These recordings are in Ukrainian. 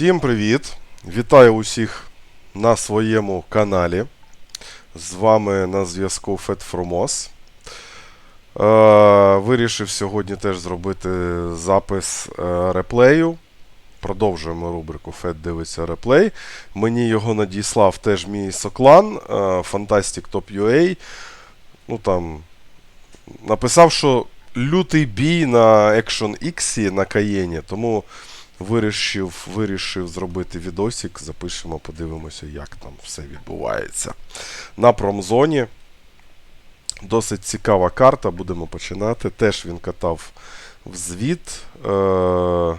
Всім привіт! Вітаю усіх на своєму каналі. З вами на зв'язку Фромос. Е, вирішив сьогодні теж зробити запис е, реплею. Продовжуємо рубрику Фет дивиться реплей. Мені його надіслав теж мій соклан е, Fantastic Top UA. Ну там написав, що лютий бій на Action X на Каєні, тому вирішив, вирішив зробити відосик. Запишемо, подивимося, як там все відбувається. На промзоні. Досить цікава карта, будемо починати. Теж він катав в звіт. Е-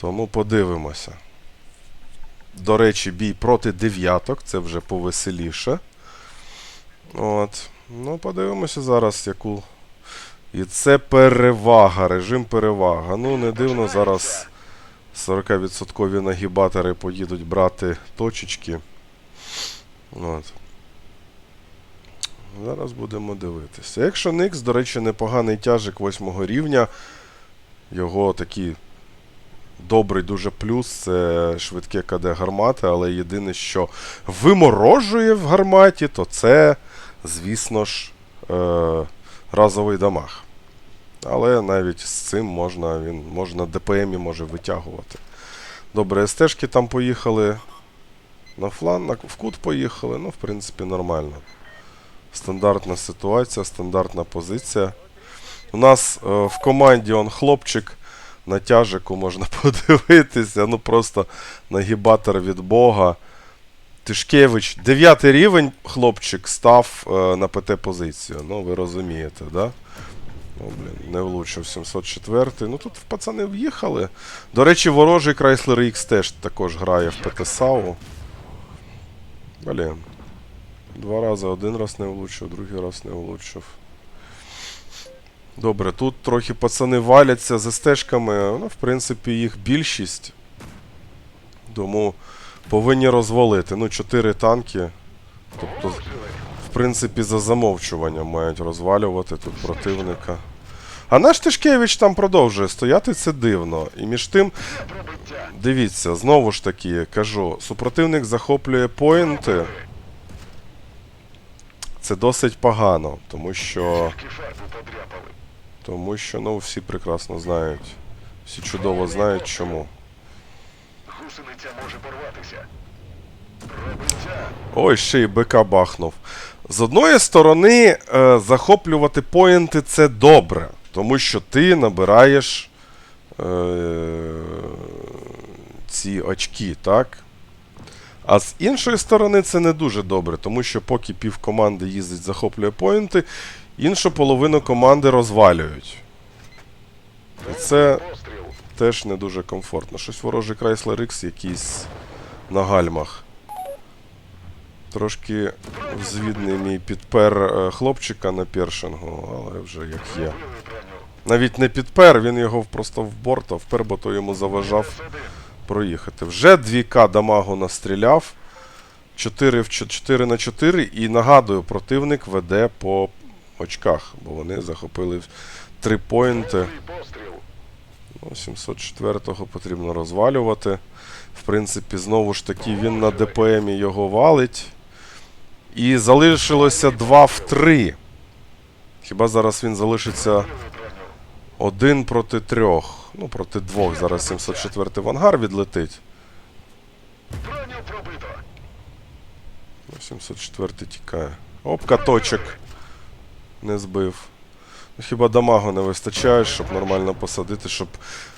тому подивимося. До речі, бій проти дев'яток, це вже повеселіше. От. Ну, подивимося зараз, яку. І це перевага, режим перевага. Ну, не дивно, зараз 40% нагібатори поїдуть брати точечки. От. Зараз будемо дивитися. Якщо Nix, до речі, непоганий тяжик 8 рівня. Його такий добрий дуже плюс це швидке КД гармати, але єдине, що виморожує в гарматі, то це, звісно ж, е- разовий дамаг. Але навіть з цим можна, він можна ДПМі може витягувати. Добре, СТшки там поїхали. На флан, на, в кут поїхали, ну, в принципі, нормально. Стандартна ситуація, стандартна позиція. У нас е, в команді он хлопчик на тяжику можна подивитися. Ну просто нагібатор від Бога. Тишкевич, 9 рівень хлопчик став е, на ПТ-позицію. Ну, ви розумієте, да? О, блін, не влучив 704. Ну тут пацани в'їхали. До речі, ворожий Chrysler X теж також грає в ПТ САУ. Блін. Два рази один раз не влучив, другий раз не влучив. Добре, тут трохи пацани валяться за стежками. Ну, в принципі, їх більшість. Тому повинні розвалити. Ну, 4 танки. Тобто, в принципі, за замовчуванням мають розвалювати тут противника. А наш Тишкевич там продовжує стояти, це дивно. І між тим, дивіться, знову ж таки, кажу, супротивник захоплює поінти. Це досить погано, тому що. Тому що, ну, всі прекрасно знають. Всі чудово знають чому. Гусениця може порватися. Пробиття. Ой, ще й БК бахнув. З одної сторони, е, захоплювати поінти це добре, тому що ти набираєш е, ці очки, так? А з іншої сторони, це не дуже добре, тому що поки пів команди їздить, захоплює поінти, іншу половину команди розвалюють. І це. Теж не дуже комфортно. Щось ворожий Chrysler X якийсь на гальмах. Трошки взвідний мій підпер е, хлопчика на першингу, але вже як є. Навіть не підпер, він його просто в борт, а впер, бо то йому заважав проїхати. Вже 2К дамагу настріляв. 4 в 4 на 4 і нагадую, противник веде по очках, бо вони захопили 3 поінти. Другий постріл. Ну, 704-го потрібно розвалювати. В принципі, знову ж таки, він на ДПМі його валить. І залишилося 2 в 3. Хіба зараз він залишиться Вили броню. один проти трьох. Ну, проти двох. Зараз 704-й в ангар відлетить. Броню. Ну, 704 тікає. Оп, каточок. Не збив. Хіба дамагу не вистачає, щоб нормально посадити, щоб,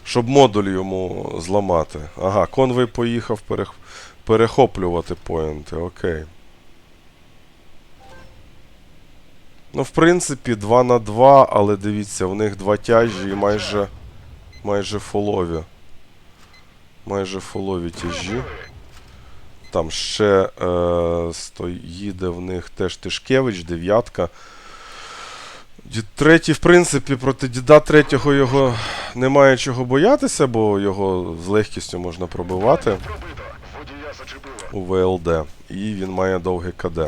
щоб модуль йому зламати. Ага, конвой поїхав перех... перехоплювати поінти, окей. Ну, в принципі, 2 на 2, але дивіться, в них два тяжі і майже. майже фолові. Майже фолові тяжі. Там ще е, сто, їде в них теж Тишкевич, дев'ятка. Третій, в принципі, проти діда третього його немає чого боятися, бо його з легкістю можна пробивати у ВЛД. І він має довге КД.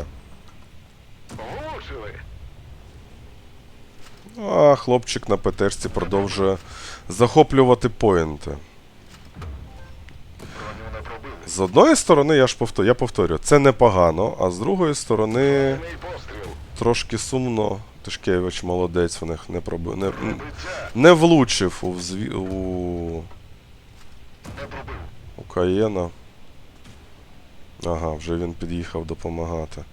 Ну, А хлопчик на ПТшці продовжує захоплювати поінти. З одної сторони, я ж повторю, я повторю, це непогано, а з другої сторони трошки сумно. Тишкевич молодець, в них не пробив. Не, не влучив у, взві... у... У Каєна. Ага, вже він під'їхав допомагати.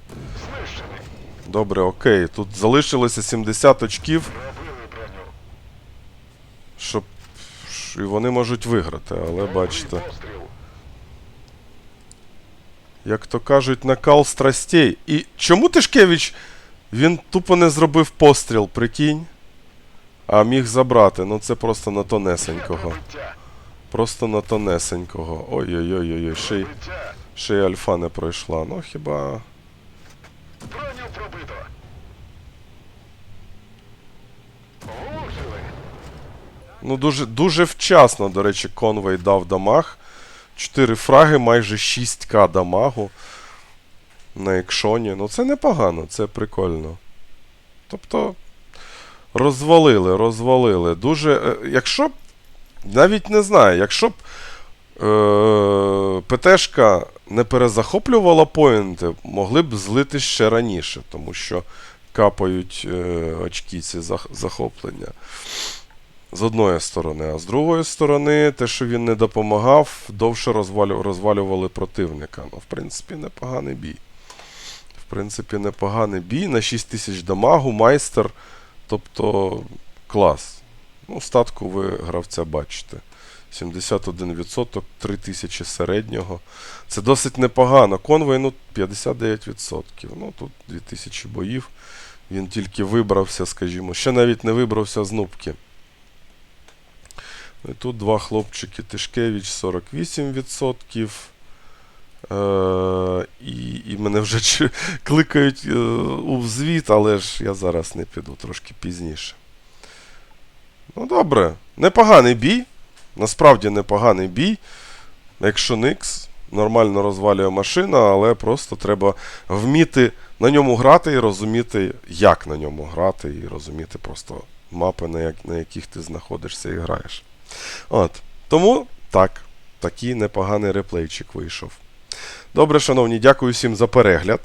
Добре, окей. Тут залишилося 70 очків, щоб і вони можуть виграти, але бачите. Як то кажуть, накал страстей. І чому Тишкевич він тупо не зробив постріл, прикинь? А міг забрати. Ну це просто на тонесенького. Просто на тонесенького. Ой-ой-ой, ще й, ще й альфа не пройшла. Ну хіба. Броню пробито. Ну дуже, дуже вчасно, до речі, Конвей дав дамаг. 4 фраги, майже 6к дамагу на екшоні. Ну це непогано, це прикольно. Тобто розвалили, розвалили. Дуже. е, Якщо б. Навіть не знаю, якщо б е, ПТшка не перезахоплювала поінти, могли б злити ще раніше, тому що капають е, очки ці захоплення. З одної сторони, а з другої сторони, те, що він не допомагав, довше розвалю, розвалювали противника. Ну, в принципі, непоганий бій. Принципі, непоганий бій. На 6 тисяч дамагу, майстер. Тобто клас. Ну, статку ви гравця бачите. 71%, 3000 середнього. Це досить непогано. Конвей, ну, 59%. Ну, тут 2000 боїв. Він тільки вибрався, скажімо. Ще навіть не вибрався з нубки. Ну, І тут два хлопчики Тишкевич 48%. Е, і, і мене вже кликають е, у взвіт, але ж я зараз не піду, трошки пізніше. Ну, добре. Непоганий бій. Насправді непоганий бій. Якщо Никс нормально розвалює машина, але просто треба вміти на ньому грати і розуміти, як на ньому грати, і розуміти просто мапи, на, як, на яких ти знаходишся і граєш. От. Тому так, такий непоганий реплейчик вийшов. Добре, шановні, дякую всім за перегляд.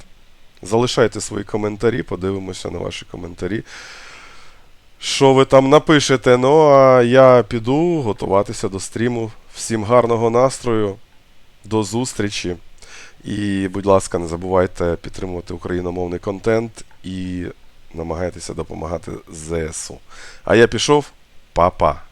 Залишайте свої коментарі, подивимося на ваші коментарі. Що ви там напишете? Ну, а я піду готуватися до стріму. Всім гарного настрою, до зустрічі. І, будь ласка, не забувайте підтримувати україномовний контент і намагайтеся допомагати ЗСУ. А я пішов. Па-па.